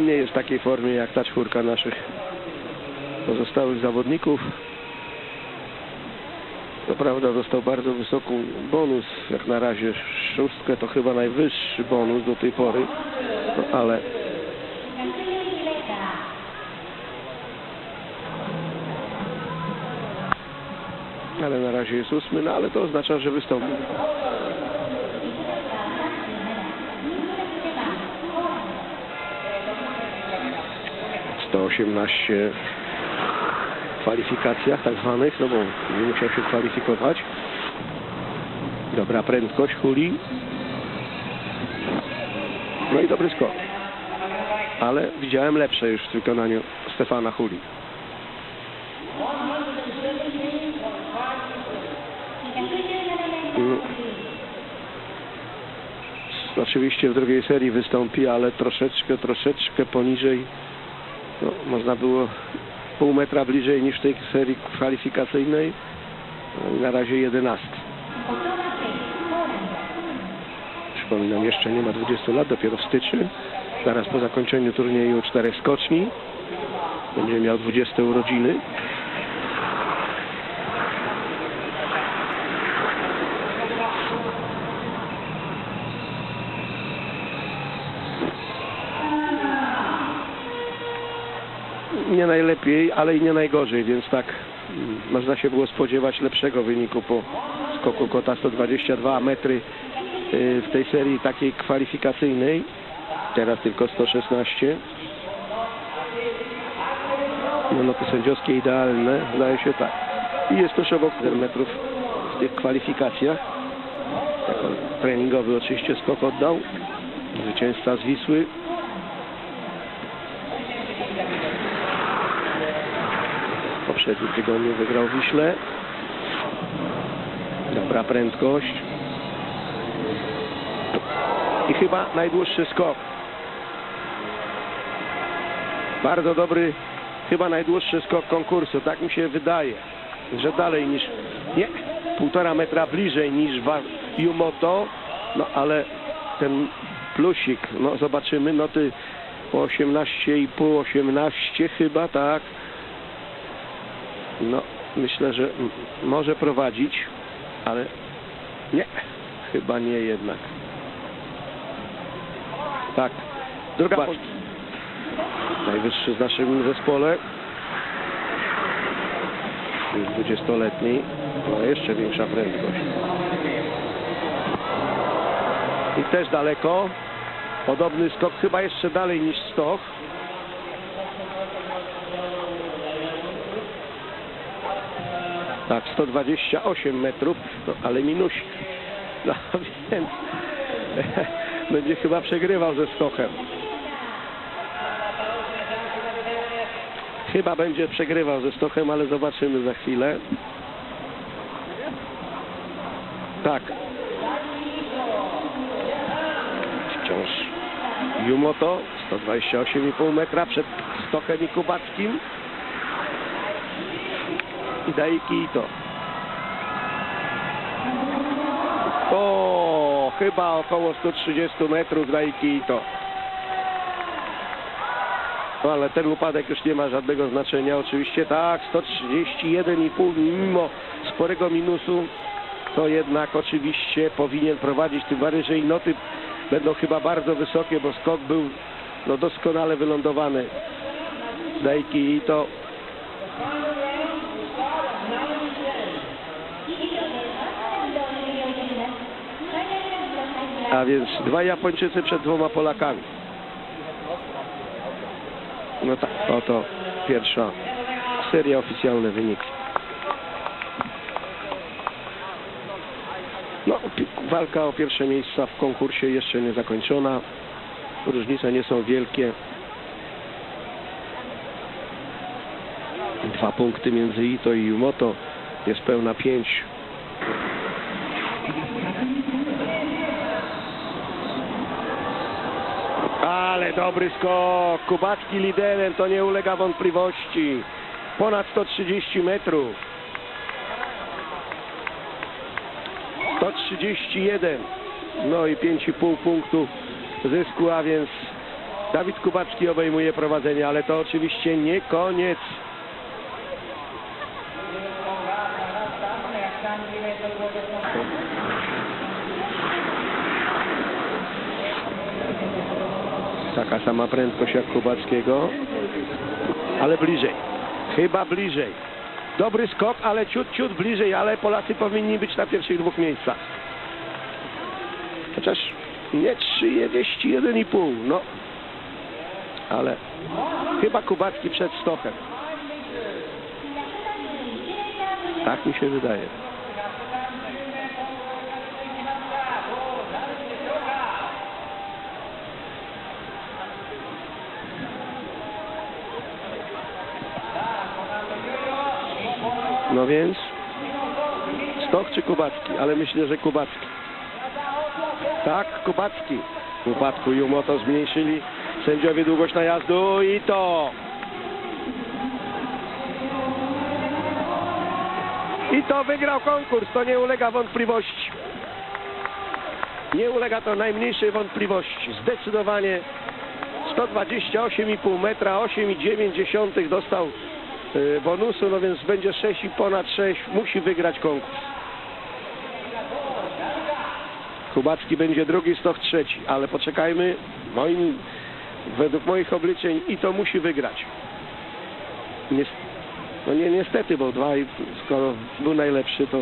on nie jest w takiej formie jak ta czwórka naszych pozostałych zawodników. Co prawda dostał bardzo wysoką bonus, jak na razie szóstkę to chyba najwyższy bonus do tej pory, no, ale ale na razie jest ósmy, no ale to oznacza, że wystąpił. Sto osiemnaście w kwalifikacjach tak zwanych, no bo nie musiał się kwalifikować. Dobra prędkość huli. No i dobry skok. Ale widziałem lepsze już w wykonaniu Stefana Huli. Mm. Oczywiście w drugiej serii wystąpi, ale troszeczkę, troszeczkę poniżej. No, można było pół metra bliżej niż tej serii kwalifikacyjnej. No Na razie 11. Przypominam, jeszcze nie ma 20 lat, dopiero w styczniu. Zaraz po zakończeniu turnieju czterech skoczni. Będzie miał 20 urodziny. Nie najlepiej, ale i nie najgorzej, więc tak mm, można się było spodziewać lepszego wyniku po skoku kota 122 metry y, w tej serii takiej kwalifikacyjnej. Teraz tylko 116. No, no sędziowskie idealne, zdaje się tak. I jest tuż obok 4 metrów w tych kwalifikacjach. Treningowy oczywiście skok oddał. Zwycięzca z Wisły. Poprzednim tygodniu wygrał Wiśle. Dobra prędkość. I chyba najdłuższy skok. Bardzo dobry, chyba najdłuższy skok konkursu. Tak mi się wydaje, że dalej niż, nie, półtora metra bliżej niż Jumoto. No ale ten plusik, no zobaczymy, noty po 18,5, 18 chyba, tak. No, myślę, że może prowadzić, ale nie, chyba nie jednak. Tak, druga po... najwyższy w naszym zespole. Już 20-letni, no jeszcze większa prędkość. I też daleko. Podobny skok, chyba jeszcze dalej niż Stoch. Tak, 128 metrów, no, ale minusik. No więc będzie chyba przegrywał ze Stochem. Chyba będzie przegrywał ze Stochem, ale zobaczymy za chwilę. Tak. Wciąż Jumoto, 128,5 metra przed Stochem i Kubackim. I Daiki i to. O, chyba około 130 metrów Daiki i to. No, ale ten upadek już nie ma żadnego znaczenia. Oczywiście tak, 131,5 mimo sporego minusu to jednak oczywiście powinien prowadzić, tym bardziej, że i noty będą chyba bardzo wysokie, bo skok był no, doskonale wylądowany. Daiki i to A więc dwa Japończycy przed dwoma Polakami. No tak, oto pierwsza seria, oficjalne wyniki. No, walka o pierwsze miejsca w konkursie jeszcze nie zakończona. Różnice nie są wielkie. Dwa punkty między Ito i Yumoto. Jest pełna pięć. Ale dobry skok. Kubacki liderem, to nie ulega wątpliwości. Ponad 130 metrów. 131. No i 5,5 punktu zysku, a więc Dawid Kubacki obejmuje prowadzenie, ale to oczywiście nie koniec. Taka sama prędkość jak Kubackiego, ale bliżej. Chyba bliżej. Dobry skok, ale ciut, ciut bliżej, ale Polacy powinni być na pierwszych dwóch miejscach. Chociaż nie 31,5, no. Ale chyba Kubacki przed Stochem. Tak mi się wydaje. No więc Stoch czy Kubacki? Ale myślę, że Kubacki. Tak, Kubacki. W upadku Jumoto zmniejszyli sędziowie długość najazdu i to. I to wygrał konkurs, to nie ulega wątpliwości. Nie ulega to najmniejszej wątpliwości. Zdecydowanie 128,5 metra, 8,9 dostał bonusu, no więc będzie 6 i ponad 6. Musi wygrać konkurs. Kubacki będzie drugi, Stoch trzeci, ale poczekajmy, moim, według moich obliczeń i to musi wygrać. Nies- no nie niestety, bo dwa skoro był najlepszy, to